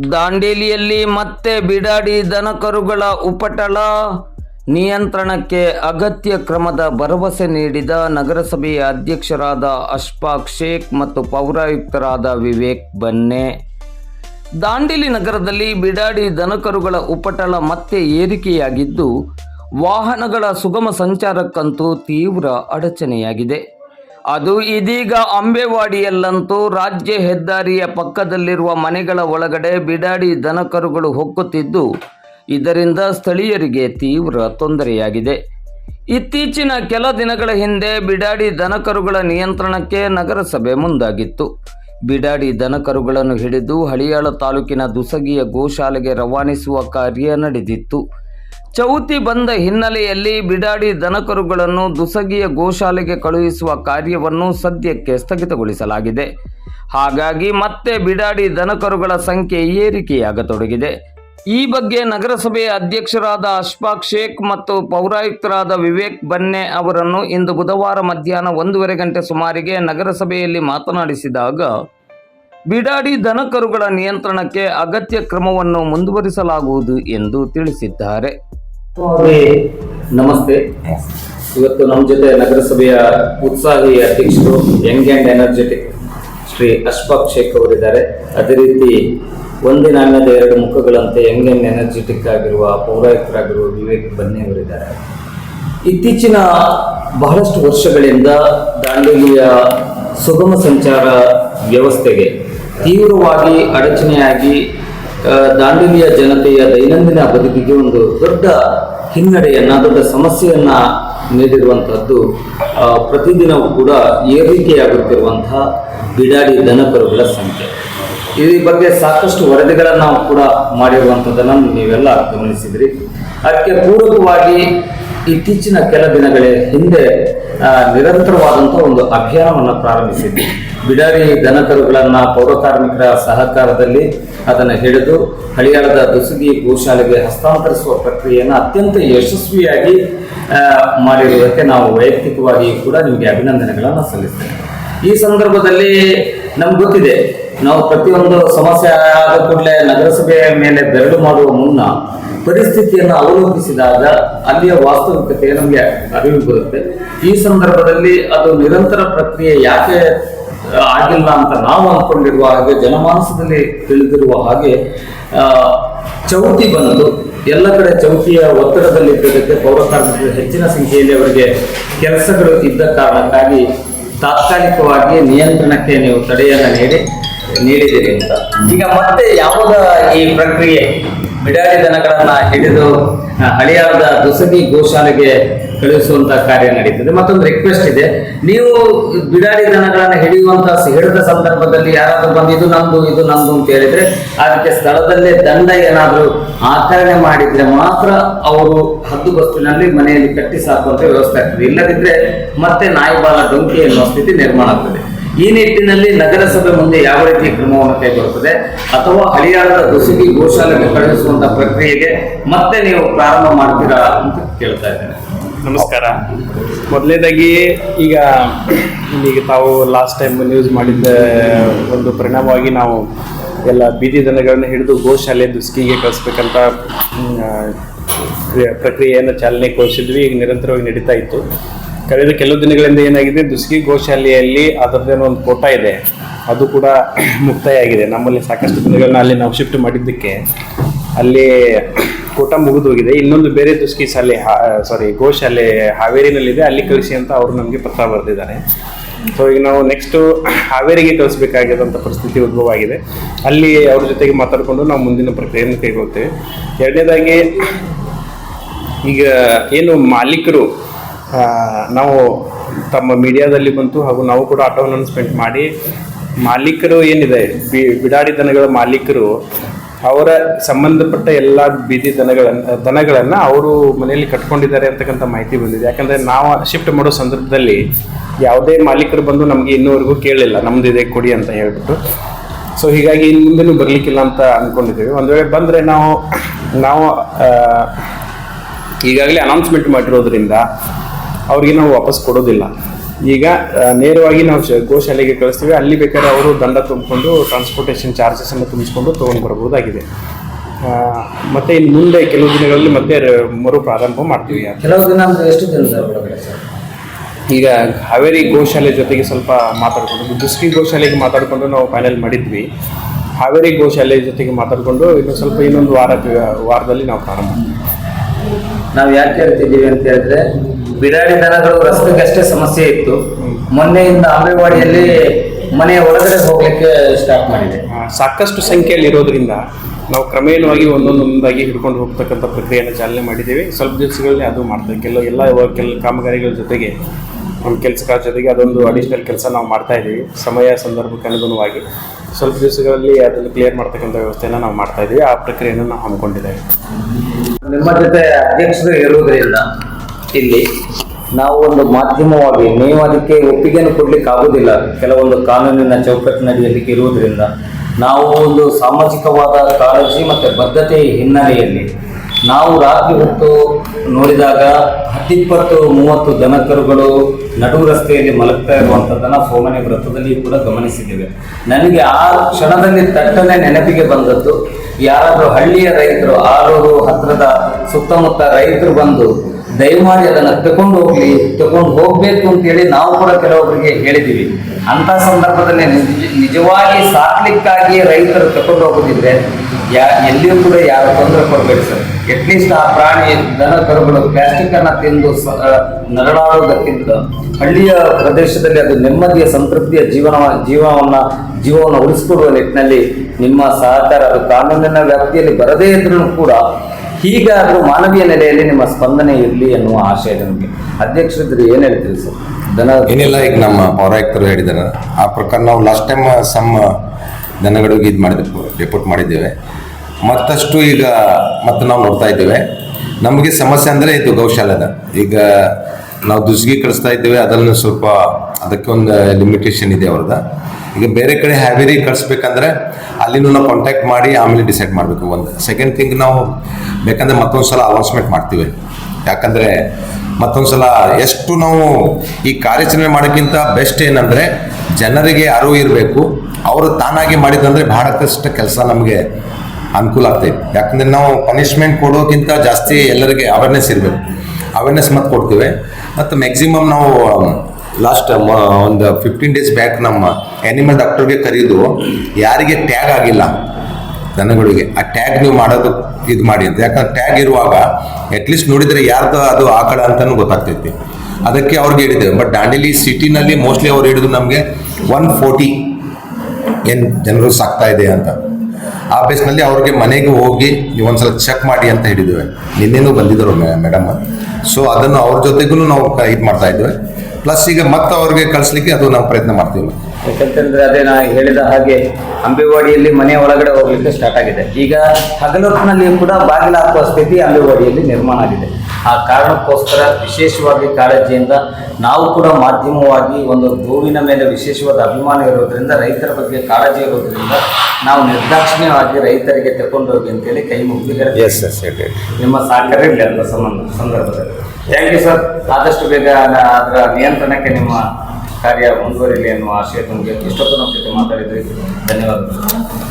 ದಾಂಡೇಲಿಯಲ್ಲಿ ಮತ್ತೆ ಬಿಡಾಡಿ ದನಕರುಗಳ ಉಪಟಳ ನಿಯಂತ್ರಣಕ್ಕೆ ಅಗತ್ಯ ಕ್ರಮದ ಭರವಸೆ ನೀಡಿದ ನಗರಸಭೆಯ ಅಧ್ಯಕ್ಷರಾದ ಅಶ್ಫಾಕ್ ಶೇಖ್ ಮತ್ತು ಪೌರಾಯುಕ್ತರಾದ ವಿವೇಕ್ ಬನ್ನೆ. ದಾಂಡೇಲಿ ನಗರದಲ್ಲಿ ಬಿಡಾಡಿ ದನಕರುಗಳ ಉಪಟಳ ಮತ್ತೆ ಏರಿಕೆಯಾಗಿದ್ದು, ವಾಹನಗಳ ಸುಗಮ ಸಂಚಾರಕ್ಕಂತೂ ತೀವ್ರ ಅಡಚಣೆಯಾಗಿದೆ. ಅದು ಇದೀಗ ಅಂಬೆವಾಡಿಯಲ್ಲಂತೂ ರಾಜ್ಯ ಹೆದ್ದಾರಿಯ ಪಕ್ಕದಲ್ಲಿರುವ ಮನೆಗಳ ಒಳಗಡೆ ಬಿಡಾಡಿ ದನಕರುಗಳು ಹೊಕ್ಕುತ್ತಿದ್ದು, ಇದರಿಂದ ಸ್ಥಳೀಯರಿಗೆ ತೀವ್ರ ತೊಂದರೆಯಾಗಿದೆ. ಇತ್ತೀಚಿನ ಕೆಲ ದಿನಗಳ ಹಿಂದೆ ಬಿಡಾಡಿ ದನಕರುಗಳ ನಿಯಂತ್ರಣಕ್ಕೆ ನಗರಸಭೆ ಮುಂದಾಗಿತ್ತು. ಬಿಡಾಡಿ ದನಕರುಗಳನ್ನು ಹಿಡಿದು ಹಳಿಯಾಳ ತಾಲೂಕಿನ ದುಸಗಿಯ ಗೋಶಾಲೆಗೆ ರವಾನಿಸುವ ಕಾರ್ಯ ನಡೆದಿತ್ತು. ಚೌತಿ ಬಂದ ಹಿನ್ನೆಲೆಯಲ್ಲಿ ಬಿಡಾಡಿ ದನಕರುಗಳನ್ನು ದುಸಗಿಯ ಗೋಶಾಲೆಗೆ ಕಳುಹಿಸುವ ಕಾರ್ಯವನ್ನು ಸದ್ಯಕ್ಕೆ ಸ್ಥಗಿತಗೊಳಿಸಲಾಗಿದೆ. ಹಾಗಾಗಿ ಮತ್ತೆ ಬಿಡಾಡಿ ದನಕರುಗಳ ಸಂಖ್ಯೆ ಏರಿಕೆಯಾಗತೊಡಗಿದೆ. ಈ ಬಗ್ಗೆ ನಗರಸಭೆಯ ಅಧ್ಯಕ್ಷರಾದ ಅಶ್ಫಾಕ್ ಶೇಖ್ ಮತ್ತು ಪೌರಾಯುಕ್ತರಾದ ವಿವೇಕ್ ಬನ್ನೆ ಅವರನ್ನು ಇಂದು ಬುಧವಾರ ಮಧ್ಯಾಹ್ನ ಒಂದೂವರೆ ಗಂಟೆ ಸುಮಾರಿಗೆ ನಗರಸಭೆಯಲ್ಲಿ ಮಾತನಾಡಿಸಿದಾಗ, ಬಿಡಾಡಿ ದನಕರುಗಳ ನಿಯಂತ್ರಣಕ್ಕೆ ಅಗತ್ಯ ಕ್ರಮವನ್ನು ಮುಂದುವರಿಸಲಾಗುವುದು ಎಂದು ತಿಳಿಸಿದ್ದಾರೆ. ನಮಸ್ತೆ. ಇವತ್ತು ನಮ್ಮ ಜೊತೆ ನಗರಸಭೆಯ ಉತ್ಸಾಹಿ ಅಧ್ಯಕ್ಷರು young and energetic Shri Ashfaq Sheikh ಅವರಿದ್ದಾರೆ. ಅದೇ ರೀತಿ ಒಂದೇ ನಾಣ್ಯದ ಎರಡು ಮುಖಗಳಂತೆ ಯಂಗ್ ಆ್ಯಂಡ್ ಎನರ್ಜೆಟಿಕ್ ಆಗಿರುವ ಪೌರಾಯುಕ್ತರಾಗಿರುವ ವಿವೇಕ್ ಬನ್ನಿ ಅವರಿದ್ದಾರೆ. ಇತ್ತೀಚಿನ ಬಹಳಷ್ಟು ವರ್ಷಗಳಿಂದ ದಾಂಡೇಲಿಯ ಸುಗಮ ಸಂಚಾರ ವ್ಯವಸ್ಥೆಗೆ ತೀವ್ರವಾಗಿ ಅಡಚಣೆಯಾಗಿ ದಾಂಡೇಲಿಯ ಜನತೆಯ ದೈನಂದಿನ ಬದುಕಿಗೆ ಒಂದು ದೊಡ್ಡ ಹಿನ್ನಡೆಯನ್ನ, ದೊಡ್ಡ ಸಮಸ್ಯೆಯನ್ನ ನೀಡಿರುವಂತಹದ್ದು ಪ್ರತಿದಿನವೂ ಕೂಡ ಏರಿಕೆಯಾಗುತ್ತಿರುವಂತಹ ಬಿಡಾಡಿ ದನಕರುಗಳ ಸಂಖ್ಯೆ. ಈ ಬಗ್ಗೆ ಸಾಕಷ್ಟು ವರದಿಗಳನ್ನು ನಾವು ಕೂಡ ಮಾಡಿರುವಂಥದ್ದನ್ನು ನೀವೆಲ್ಲ ಗಮನಿಸಿದ್ರಿ. ಅದಕ್ಕೆ ಪೂರಕವಾಗಿ ಇತ್ತೀಚಿನ ಕೆಲ ದಿನಗಳ ಹಿಂದೆ ನಿರಂತರವಾದಂಥ ಒಂದು ಅಭಿಯಾನವನ್ನು ಪ್ರಾರಂಭಿಸಿದ್ವಿ. ಬಿಡಾರಿ ದನಕರುಗಳನ್ನು ಪೌರ ಕಾರ್ಮಿಕರ ಸಹಕಾರದಲ್ಲಿ ಅದನ್ನು ಹಿಡಿದು ಹಳಿಯಾಳದ ದುಸುಗಿ ಗೋಶಾಲೆಗೆ ಹಸ್ತಾಂತರಿಸುವ ಪ್ರಕ್ರಿಯೆಯನ್ನು ಅತ್ಯಂತ ಯಶಸ್ವಿಯಾಗಿ ಮಾಡಿರುವುದಕ್ಕೆ ನಾವು ವೈಯಕ್ತಿಕವಾಗಿ ಕೂಡ ನಿಮಗೆ ಅಭಿನಂದನೆಗಳನ್ನು ಸಲ್ಲಿಸ್ತೇವೆ. ಈ ಸಂದರ್ಭದಲ್ಲಿ ನಮ್ಗೆ ಗೊತ್ತಿದೆ ನಾವು ಪ್ರತಿಯೊಂದು ಸಮಸ್ಯೆ ಆದ ಕೂಡಲೇ ನಗರಸಭೆ ಮೇಲೆ ಬೆರಳು ಮಾಡುವ ಮುನ್ನ ಪರಿಸ್ಥಿತಿಯನ್ನು ಅವಲೋಕಿಸಿದಾಗ ಅಲ್ಲಿಯ ವಾಸ್ತವಿಕತೆ ನಮಗೆ ಅರಿವು ಬರುತ್ತೆ. ಈ ಸಂದರ್ಭದಲ್ಲಿ ಅದು ನಿರಂತರ ಪ್ರಕ್ರಿಯೆ ಯಾಕೆ ಆಗಿಲ್ಲ ಅಂತ ನಾವು ಅಂದ್ಕೊಂಡಿರುವ ಹಾಗೆ, ಜನಮಾನಸದಲ್ಲಿ ತಿಳಿದಿರುವ ಹಾಗೆ ಚೌತಿ ಬಂದು ಎಲ್ಲ ಕಡೆ ಚೌತಿಯ ಒತ್ತಡದಲ್ಲಿದ್ದದಕ್ಕೆ ಪೌರ ಕಾರ್ಮಿಕರು ಹೆಚ್ಚಿನ ಸಂಖ್ಯೆಯಲ್ಲಿ ಅವರಿಗೆ ಕೆಲಸಗಳು ಇದ್ದ ಕಾರಣಕ್ಕಾಗಿ ತಾತ್ಕಾಲಿಕವಾಗಿ ನಿಯಂತ್ರಣಕ್ಕೆ ನೀವು ತಡೆಯನ್ನು ನೀಡಿ. ನೀಡಿದಿರಿ ಅಂತ. ಈಗ ಮತ್ತೆ ಯಾವುದ ಈ ಪ್ರಕ್ರಿಯೆ ಬಿಡಾಡಿ ದನಗಳನ್ನ ಹಿಡಿದು ಹಳಿಯಾಳದ ದುಸಗಿ ಗೋಶಾಲೆಗೆ ಕಳುಹಿಸುವಂತ ಕಾರ್ಯ ನಡೀತದೆ. ಮತ್ತೊಂದು ರಿಕ್ವೆಸ್ಟ್ ಇದೆ. ನೀವು ಬಿಡಾಡಿ ದನಗಳನ್ನ ಹಿಡಿಯುವಂತ ಹಿಡಿದ ಸಂದರ್ಭದಲ್ಲಿ ಯಾರಾದ್ರೂ ಬಂದು, ಇದು ನಂದು ಇದು ನಂದು ಅಂತ ಹೇಳಿದ್ರೆ, ಅದಕ್ಕೆ ಸ್ಥಳದಲ್ಲೇ ದಂಡ ಏನಾದ್ರೂ ಆಚರಣೆ ಮಾಡಿದ್ರೆ ಮಾತ್ರ ಅವರು ಹದ್ದು ಬಸ್ತಿನಲ್ಲಿ ಮನೆಯಲ್ಲಿ ಕಟ್ಟಿ ಸಾಕುವಂತ ವ್ಯವಸ್ಥೆ ಆಗ್ತದೆ. ಇಲ್ಲದಿದ್ರೆ ಮತ್ತೆ ನಾಯಿ ಬಾಲ ಡೊಂಕಿ ಎನ್ನುವ ಸ್ಥಿತಿ ನಿರ್ಮಾಣ ಆಗ್ತದೆ. ಈ ನಿಟ್ಟಿನಲ್ಲಿ ನಗರಸಭೆ ಮುಂದೆ ಯಾವ ರೀತಿ ಕ್ರಮವನ್ನು ಕೈಗೊಳ್ಳುತ್ತದೆ? ಅಥವಾ ಹಳಿಯಾಳದ ದುಸುಗಿ ಗೋಶಾಲೆಗೆ ಕಳುಹಿಸುವಂತ ಪ್ರಕ್ರಿಯೆಗೆ ಮತ್ತೆ ನೀವು ಪ್ರಾರಂಭ ಮಾಡ್ತೀರಾ ಅಂತ ಕೇಳ್ತಾ ಇದ್ದೇನೆ. ನಮಸ್ಕಾರ. ಮೊದಲನೇದಾಗಿ ಈಗ ಈಗ ತಾವು ಲಾಸ್ಟ್ ಟೈಮ್ ನ್ಯೂಸ್ ಮಾಡಿದ್ದ ಒಂದು ಪರಿಣಾಮವಾಗಿ ನಾವು ಎಲ್ಲ ಬೀದಿ ದನಗಳನ್ನು ಹಿಡಿದು ಗೋಶಾಲೆ ದುಸ್ಕಿಗೆ ಕಳಿಸ್ಬೇಕಂತ ಪ್ರಕ್ರಿಯೆಯನ್ನು ಚಾಲನೆ ಕೊಡಿಸಿದ್ವಿ. ಈಗ ನಿರಂತರವಾಗಿ ನಡೀತಾ ಇತ್ತು. ಕಳೆದ ಕೆಲವು ದಿನಗಳಿಂದ ಏನಾಗಿದೆ? ದುಸ್ಕಿ ಗೋಶಾಲೆಯಲ್ಲಿ ಅದರದ್ದೇನೋ ಒಂದು ಕೋಟ ಇದೆ. ಅದು ಕೂಡ ಮುಕ್ತಾಯ ಆಗಿದೆ ನಮ್ಮಲ್ಲಿ ಸಾಕಷ್ಟು ದಿನಗಳನ್ನ ಅಲ್ಲಿ ನಾವು ಶಿಫ್ಟ್ ಮಾಡಿದ್ದಕ್ಕೆ ಅಲ್ಲಿ ಕೋಟ ಮುಗಿದು ಹೋಗಿದೆ. ಇನ್ನೊಂದು ಬೇರೆ ದುಸ್ಕಿ ಶಾಲೆ ಸಾರಿ ಗೋಶಾಲೆ ಹಾವೇರಿನಲ್ಲಿದೆ. ಅಲ್ಲಿ ಕಳಿಸಿ ಅಂತ ಅವರು ನಮಗೆ ಪತ್ರ ಬರೆದಿದ್ದಾರೆ. ಸೊ ಈಗ ನಾವು ನೆಕ್ಸ್ಟು ಹಾವೇರಿಗೆ ಕಳಿಸ್ಬೇಕಾಗಿರೋಂಥ ಪರಿಸ್ಥಿತಿ ಉದ್ಭವ ಆಗಿದೆ ಅಲ್ಲಿ ಅವ್ರ ಜೊತೆಗೆ ಮಾತಾಡಿಕೊಂಡು ನಾವು ಮುಂದಿನ ಪ್ರಕ್ರಿಯೆಯನ್ನು ಕೈಗೊಳ್ತೇವೆ. ಎರಡನೇದಾಗಿ, ಈಗ ಏನು ಮಾಲೀಕರು ನಾವು ತಮ್ಮ ಮೀಡಿಯಾದಲ್ಲಿ ಬಂತು ಹಾಗೂ ನಾವು ಕೂಡ ಆಟೋ ಅನೌನ್ಸ್ಮೆಂಟ್ ಮಾಡಿ ಮಾಲೀಕರು ಏನಿದೆ, ಬಿ- ಬಿಡಾಡಿ ದನಗಳ ಮಾಲೀಕರು ಅವರ ಸಂಬಂಧಪಟ್ಟ ಎಲ್ಲ ಬೀದಿ ದನಗಳನ್ನು ದನಗಳನ್ನು ಅವರು ಮನೆಯಲ್ಲಿ ಕಟ್ಕೊಂಡಿದ್ದಾರೆ ಅಂತಕ್ಕಂಥ ಮಾಹಿತಿ ಬಂದಿದೆ. ಯಾಕಂದರೆ ನಾವು ಶಿಫ್ಟ್ ಮಾಡೋ ಸಂದರ್ಭದಲ್ಲಿ ಯಾವುದೇ ಮಾಲೀಕರು ಬಂದು ನಮಗೆ ಇನ್ನೂವರೆಗೂ ಕೇಳಿಲ್ಲ, ನಮ್ದು ಇದೆ, ಕೊಡಿ ಅಂತ ಹೇಳ್ಬಿಟ್ಟು. ಸೊ ಹೀಗಾಗಿ ಇನ್ನು ಮುಂದೆನೂ ಬರಲಿಕ್ಕಿಲ್ಲ ಅಂತ ಅಂದ್ಕೊಂಡಿದ್ದೀವಿ ಒಂದು ವೇಳೆ ಬಂದರೆ ನಾವು ನಾವು ಈಗಾಗಲೇ ಅನೌನ್ಸ್ಮೆಂಟ್ ಮಾಡಿರೋದ್ರಿಂದ ಅವ್ರಿಗೆ ನಾವು ವಾಪಸ್ ಕೊಡೋದಿಲ್ಲ. ಈಗ ನೇರವಾಗಿ ನಾವು ಗೋಶಾಲೆಗೆ ಕಳಿಸ್ತೀವಿ. ಅಲ್ಲಿ ಬೇಕಾದ್ರೆ ಅವರು ದಂಡ ತುಂಬಿಕೊಂಡು ಟ್ರಾನ್ಸ್ಪೋರ್ಟೇಷನ್ ಚಾರ್ಜಸನ್ನು ತುಂಬಿಸ್ಕೊಂಡು ತೊಗೊಂಡು ಬರ್ಬೋದಾಗಿದೆ. ಮತ್ತೆ ಇನ್ನು ಮುಂದೆ ಕೆಲವು ದಿನಗಳಲ್ಲಿ ಮತ್ತೆ ಮರು ಪ್ರಾರಂಭ ಮಾಡ್ತೀವಿ. ಕೆಲವು ದಿನ ಎಷ್ಟು ಈಗ ಹಾವೇರಿ ಗೋಶಾಲೆ ಜೊತೆಗೆ ಸ್ವಲ್ಪ ಮಾತಾಡಿಕೊಂಡು ದುಸ್ಕಿ ಗೋಶಾಲೆಗೆ ಮಾತಾಡಿಕೊಂಡು ನಾವು ಫೈನಲ್ ಮಾಡಿದ್ವಿ. ಹಾವೇರಿ ಗೋಶಾಲೆ ಜೊತೆಗೆ ಮಾತಾಡಿಕೊಂಡು ಇನ್ನು ಸ್ವಲ್ಪ ಇನ್ನೊಂದು ವಾರ ವಾರದಲ್ಲಿ ನಾವು ಪ್ರಾರಂಭ ಮಾಡ್ತೀವಿ. ನಾವು ಯಾಕೆ ಹೇಳ್ತಿದ್ದೀವಿ ಅಂತ ಹೇಳಿದ್ರೆ ಬಿಡಾಡಿ ದನಗಳು ರಸ್ತೆಗಷ್ಟೇ ಸಮಸ್ಯೆ ಇತ್ತು. ಮೊನ್ನೆಯಿಂದ ಅಂಬೇವಾಡಿಯಲ್ಲಿ ಮನೆಯ ಒಳಗಡೆ ಹೋಗ್ಲಿಕ್ಕೆ ಸ್ಟಾರ್ಟ್ ಮಾಡಿದೆ. ಸಾಕಷ್ಟು ಸಂಖ್ಯೆಯಲ್ಲಿ ಇರೋದ್ರಿಂದ ನಾವು ಕ್ರಮೇಣವಾಗಿ ಒಂದೊಂದೊಂದಾಗಿ ಹಿಡ್ಕೊಂಡು ಹೋಗ್ತಕ್ಕಂಥ ಪ್ರಕ್ರಿಯೆಯನ್ನು ಚಾಲನೆ ಮಾಡಿದ್ದೀವಿ. ಸ್ವಲ್ಪ ದಿವಸಗಳಲ್ಲಿ ಅದು ಮಾಡ್ತೇವೆ. ಕೆಲವು ಎಲ್ಲ ಕೆಲ ಕಾಮಗಾರಿಗಳ ಜೊತೆಗೆ ನಮ್ಮ ಕೆಲಸಗಳ ಜೊತೆಗೆ ಅದೊಂದು ಅಡಿಷ್ನಲ್ ಕೆಲಸ ನಾವು ಮಾಡ್ತಾ ಇದ್ದೀವಿ. ಸಮಯ ಸಂದರ್ಭಕ್ಕೆ ಅನುಗುಣವಾಗಿ ಸ್ವಲ್ಪ ದಿವಸಗಳಲ್ಲಿ ಅದನ್ನು ಕ್ಲಿಯರ್ ಮಾಡ್ತಕ್ಕಂಥ ವ್ಯವಸ್ಥೆಯನ್ನು ನಾವು ಮಾಡ್ತಾ ಇದ್ದೀವಿ. ಆ ಪ್ರಕ್ರಿಯೆಯನ್ನು ನಾವು ಹಮ್ಮಿಕೊಂಡಿದ್ದೇವೆ. ನಿಮ್ಮ ಜೊತೆ ಅಧ್ಯಕ್ಷರು ಇರುವುದರಿಂದ ಇಲ್ಲಿ ನಾವು ಒಂದು ಮಾಧ್ಯಮವಾಗಿ ನೀವು ಅದಕ್ಕೆ ಒಪ್ಪಿಗೆಯನ್ನು ಕೊಡ್ಲಿಕ್ಕೆ ಆಗುದಿಲ್ಲ. ಕೆಲವೊಂದು ಕಾನೂನಿನ ಚೌಕಟ್ಟಿನಡಿಯಲ್ಲಿ ಇರುವುದರಿಂದ ನಾವು ಒಂದು ಸಾಮಾಜಿಕವಾದ ಕಾಳಜಿ ಮತ್ತು ಬದ್ಧತೆ ಹಿನ್ನೆಲೆಯಲ್ಲಿ ನಾವು ರಾತ್ರಿ ಹೊತ್ತು ನೋಡಿದಾಗ ಹತ್ತಿಪ್ಪತ್ತು ಮೂವತ್ತು ದನಕರುಗಳು ನಡು ರಸ್ತೆಯಲ್ಲಿ ಮಲಗ್ತಾ ಇರುವಂಥದ್ದನ್ನು ಸೋಮನೆ ವೃತ್ತದಲ್ಲಿ ಕೂಡ ಗಮನಿಸಿದ್ದೇವೆ. ನನಗೆ ಆ ಕ್ಷಣದಲ್ಲಿ ತಟ್ಟನೆ ನೆನಪಿಗೆ ಬಂದದ್ದು, ಯಾರಾದರೂ ಹಳ್ಳಿಯ ರೈತರು, ಆರೂರು ಹತ್ತಿರದ ಸುತ್ತಮುತ್ತ ರೈತರು ಬಂದು ದಯಮಾಡಿ ಅದನ್ನ ತಗೊಂಡು ಹೋಗ್ಲಿ ತಗೊಂಡು ಹೋಗ್ಬೇಕು ಅಂತೇಳಿ ನಾವು ಕೂಡ ಕೆಲವೊಬ್ಬರಿಗೆ ಹೇಳಿದ್ದೀವಿ. ಅಂತ ಸಂದರ್ಭದಲ್ಲಿ ನಿಜ, ನಿಜವಾಗಿ ಸಾಕ್ಲಿಕ್ಕಾಗಿ ರೈತರು ತಗೊಂಡು ಹೋಗೋದಿದ್ರೆ ಯಾ, ಎಲ್ಲಿಯೂ ಕೂಡ ಯಾರು ತೊಂದರೆ ಕೊಡಬೇಡಿ ಸರ್. ಅಟ್ಲೀಸ್ಟ್ ಆ ಪ್ರಾಣಿ ದನ ಕರುಗಳು ಪ್ಲಾಸ್ಟಿಕ್ ಅನ್ನ ತಿಂದು ನರಳಾಡುವುದಕ್ಕಿಂತ ಹಳ್ಳಿಯ ಪ್ರದೇಶದಲ್ಲಿ ಅದು ನೆಮ್ಮದಿಯ, ಸಂತೃಪ್ತಿಯ ಜೀವನ, ಜೀವವನ್ನ, ಜೀವವನ್ನು ಉಳಿಸಿಕೊಡುವ ನಿಟ್ಟಿನಲ್ಲಿ ನಿಮ್ಮ ಸಹಕಾರ, ಅದು ಕಾನೂನಿನ ವ್ಯಾಪ್ತಿಯಲ್ಲಿ ಬರದೇ ಇದ್ರೂ ಕೂಡ ಹೀಗಾದ್ರೂ ಮಾನವೀಯ ನೆಲೆಯಲ್ಲಿ ನಿಮ್ಮ ಸ್ಪಂದನೆ ಇರಲಿ ಎನ್ನುವ ಆಶಯ ನಮಗೆ. ಅಧ್ಯಕ್ಷರಿದ್ರೆ ಏನು ಹೇಳ್ತೀರಿ ಸರ್? ದನ ಏನಿಲ್ಲ, ಈಗ ನಮ್ಮ ಪೌರಾಯುಕ್ತರು ಹೇಳಿದ್ದಾರೆ ಆ ಪ್ರಕಾರ ನಾವು ಲಾಸ್ಟ್ ಟೈಮ್ ಸಮ್ ದನಗಳಿಗೆ ಇದು ಮಾಡಿದ್ವಿ ರಿಪೋರ್ಟ್ ಮಾಡಿದ್ದೇವೆ. ಮತ್ತಷ್ಟು ಈಗ ಮತ್ತೆ ನಾವು ನೋಡ್ತಾ ಇದ್ದೇವೆ. ನಮಗೆ ಸಮಸ್ಯೆ ಅಂದರೆ ಇದು ಗೌಶಾಲದ. ಈಗ ನಾವು ದುಸ್ಗಿ ಕಳಿಸ್ತಾ ಇದ್ದೇವೆ ಅದನ್ನು ಸ್ವಲ್ಪ ಅದಕ್ಕೆ ಒಂದು ಲಿಮಿಟೇಷನ್ ಇದೆ ಅವ್ರದ್ದು. ಈಗ ಬೇರೆ ಕಡೆ ಹ್ಯಾವೇರಿ ಕಳಿಸ್ಬೇಕಂದ್ರೆ ಅಲ್ಲಿನೂ ನಾವು ಕಾಂಟ್ಯಾಕ್ಟ್ ಮಾಡಿ ಆಮೇಲೆ ಡಿಸೈಡ್ ಮಾಡಬೇಕು ಒಂದು. ಸೆಕೆಂಡ್ ಥಿಂಗ್ ನಾವು ಬೇಕಂದ್ರೆ ಮತ್ತೊಂದು ಸಲ ಅನೌನ್ಸ್ಮೆಂಟ್ ಮಾಡ್ತೀವಿ. ಯಾಕಂದರೆ ಮತ್ತೊಂದು ಸಲ ಎಷ್ಟು ನಾವು ಈ ಕಾರ್ಯಾಚರಣೆ ಮಾಡೋಕ್ಕಿಂತ ಬೆಸ್ಟ್ ಏನಂದರೆ ಜನರಿಗೆ ಅರಿವು ಇರಬೇಕು. ಅವರು ತಾನಾಗಿ ಮಾಡಿದಂದರೆ ಬಹಳಷ್ಟು ಕೆಲಸ ನಮಗೆ ಅನುಕೂಲ ಆಗ್ತೈತೆ. ಯಾಕಂದರೆ ನಾವು ಪನಿಷ್ಮೆಂಟ್ ಕೊಡೋಕ್ಕಿಂತ ಜಾಸ್ತಿ ಎಲ್ಲರಿಗೆ ಅವೇರ್ನೆಸ್ ಇರಬೇಕು. ಅವೇರ್ನೆಸ್ ಮತ್ತು ಕೊಡ್ತೀವಿ. ಮತ್ತು ಮ್ಯಾಕ್ಸಿಮಮ್ ನಾವು ಲಾಸ್ಟ್ ಒಂದು ಫಿಫ್ಟೀನ್ ಡೇಸ್ ಬ್ಯಾಕ್ ನಮ್ಮ ಆ್ಯನಿಮಲ್ ಡಾಕ್ಟರ್ಗೆ ಕರೀದು, ಯಾರಿಗೆ ಟ್ಯಾಗ್ ಆಗಿಲ್ಲ ದನಗಳಿಗೆ. ಆ ಟ್ಯಾಗ್ ನೀವು ಮಾಡೋದು ಇದು ಮಾಡಿ ಅಂತ. ಯಾಕಂದ್ರೆ ಟ್ಯಾಗ್ ಇರುವಾಗ ಅಟ್ಲೀಸ್ಟ್ ನೋಡಿದರೆ ಯಾರ್ದು ಅದು ಆಕಳ ಅಂತಲೂ ಗೊತ್ತಾಗ್ತೈತಿ. ಅದಕ್ಕೆ ಅವ್ರಿಗೆ ಹೇಳಿದ್ದೇವೆ. ಬಟ್ ದಾಂಡೇಲಿ ಸಿಟಿನಲ್ಲಿ ಮೋಸ್ಟ್ಲಿ ಅವ್ರು ಹಿಡಿದು ನಮಗೆ ಒನ್ ಫೋರ್ಟಿ ಏನು ಜನರು ಸಾಕ್ತಾ ಇದೆ ಅಂತ. ಆ ಬೇಸ್ನಲ್ಲಿ ಅವ್ರಿಗೆ ಮನೆಗೆ ಹೋಗಿ ನೀವು ಒಂದ್ಸಲ ಚೆಕ್ ಮಾಡಿ ಅಂತ ಹಿಡಿದೇವೆ ನಿನ್ನೆನೂ ಬಂದಿದ್ದರು ಮೇಡಮ್ ಸೊ ಅದನ್ನು ಅವ್ರ ಜೊತೆಗೂ ನಾವು ಇದು ಮಾಡ್ತಾ ಇದ್ದೇವೆ. ಪ್ಲಸ್ ಈಗ ಮತ್ತೆ ಅವ್ರಿಗೆ ಕಳಿಸ್ಲಿಕ್ಕೆ ಅದು ನಾವು ಪ್ರಯತ್ನ ಮಾಡ್ತೀವಿ. ಯಾಕಂತಂದ್ರೆ ಅದೇ ನಾ ಹೇಳಿದ ಹಾಗೆ ಅಂಬೆವಾಡಿಯಲ್ಲಿ ಮನೆ ಒಳಗಡೆ ಹೋಗ್ಲಿಕ್ಕೆ ಸ್ಟಾರ್ಟ್ ಆಗಿದೆ. ಈಗ ಹಗಲೊತ್ತಿನಲ್ಲಿ ಕೂಡ ಬಾಗಿಲು ಸ್ಥಿತಿ ಅಂಬೆವಾಡಿಯಲ್ಲಿ ನಿರ್ಮಾಣ ಆಗಿದೆ. ಆ ಕಾರಣಕ್ಕೋಸ್ಕರ ವಿಶೇಷವಾಗಿ ಕಾಳಜಿಯಿಂದ ನಾವು ಕೂಡ ಮಾಧ್ಯಮವಾಗಿ ಒಂದು ಗೋವಿನ ಮೇಲೆ ವಿಶೇಷವಾದ ಅಭಿಮಾನ ಇರೋದರಿಂದ ರೈತರ ಬಗ್ಗೆ ಕಾಳಜಿ ಇರೋದ್ರಿಂದ ನಾವು ನಿರ್ದಾಕ್ಷಿಣ್ಯವಾಗಿ ರೈತರಿಗೆ ತಗೊಂಡೋಗಿ ಅಂತೇಳಿ ಕೈ ಮುಗಿದಿದ್ದಾರೆ. ಎಸ್ ಎಸ್ ನಿಮ್ಮ ಸಹಕಾರ ಇರಲಿ ಅಂತ ಸಂಬಂಧ ಸಂದರ್ಭದಲ್ಲಿ. ಥ್ಯಾಂಕ್ ಯು ಸರ್ ಆದಷ್ಟು ಬೇಗ ಅದರ ನಿಯಂತ್ರಣಕ್ಕೆ ನಿಮ್ಮ ಕಾರ್ಯ ಮುಂದುವರಿಲಿ ಎನ್ನುವ ಆಶಯ ನಮಗೆ ಇಷ್ಟೊತ್ತು ನಮ್ಮ ಜೊತೆ ಮಾತಾಡಿದ್ರಿ. ಧನ್ಯವಾದಗಳು.